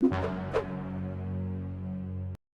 you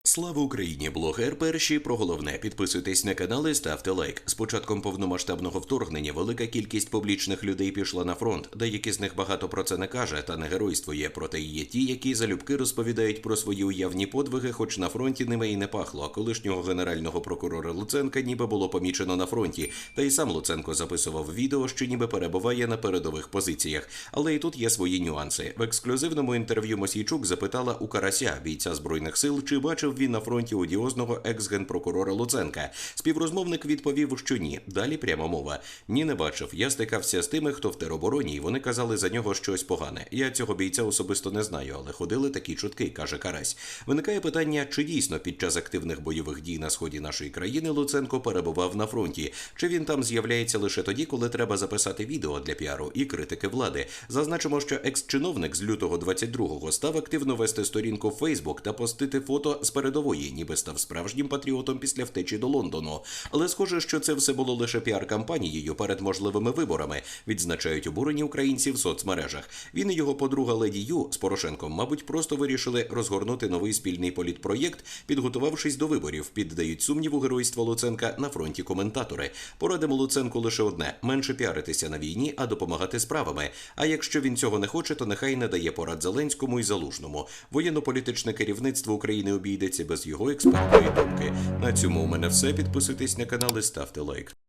Слава Україні! Блогер перші про головне. Підписуйтесь на канал і ставте лайк. З початком повномасштабного вторгнення велика кількість публічних людей пішла на фронт. Деякі з них багато про це не каже та не геройствує. Проте є ті, які залюбки розповідають про свої уявні подвиги, хоч на фронті ними і не пахло. А колишнього генерального прокурора Луценка ніби було помічено на фронті. Та й сам Луценко записував відео, що ніби перебуває на передових позиціях. Але і тут є свої нюанси. В ексклюзивному інтерв'ю Мосійчук запитала у Карася, бійця збройних сил, чи бачив він на фронті одіозного екс-генпрокурора Луценка. Співрозмовник відповів, що ні. Далі прямо мова. Ні, не бачив. Я стикався з тими, хто в теробороні, і вони казали за нього щось погане. Я цього бійця особисто не знаю, але ходили такі чутки, каже Карась. Виникає питання, чи дійсно під час активних бойових дій на сході нашої країни Луценко перебував на фронті, чи він там з'являється лише тоді, коли треба записати відео для піару і критики влади. Зазначимо, що екс-чиновник з лютого 22-го став активно вести сторінку в Фейсбук та постити фото з передової, ніби став справжнім патріотом після втечі до Лондону. Але схоже, що це все було лише піар-кампанією перед можливими виборами, відзначають обурені українці в соцмережах. Він і його подруга Леді Ю з Порошенком, мабуть, просто вирішили розгорнути новий спільний політпроєкт, підготувавшись до виборів. Піддають сумніву геройства Луценка на фронті коментатори. Порадимо Луценку лише одне: менше піаритися на війні, а допомагати справами. А якщо він цього не хоче, то нехай не дає порад Зеленському і Залужному. Воєнно-політичне керівництво України обійдеться без його експертної думки. На цьому у мене все. Підписуйтесь на канал і ставте лайк.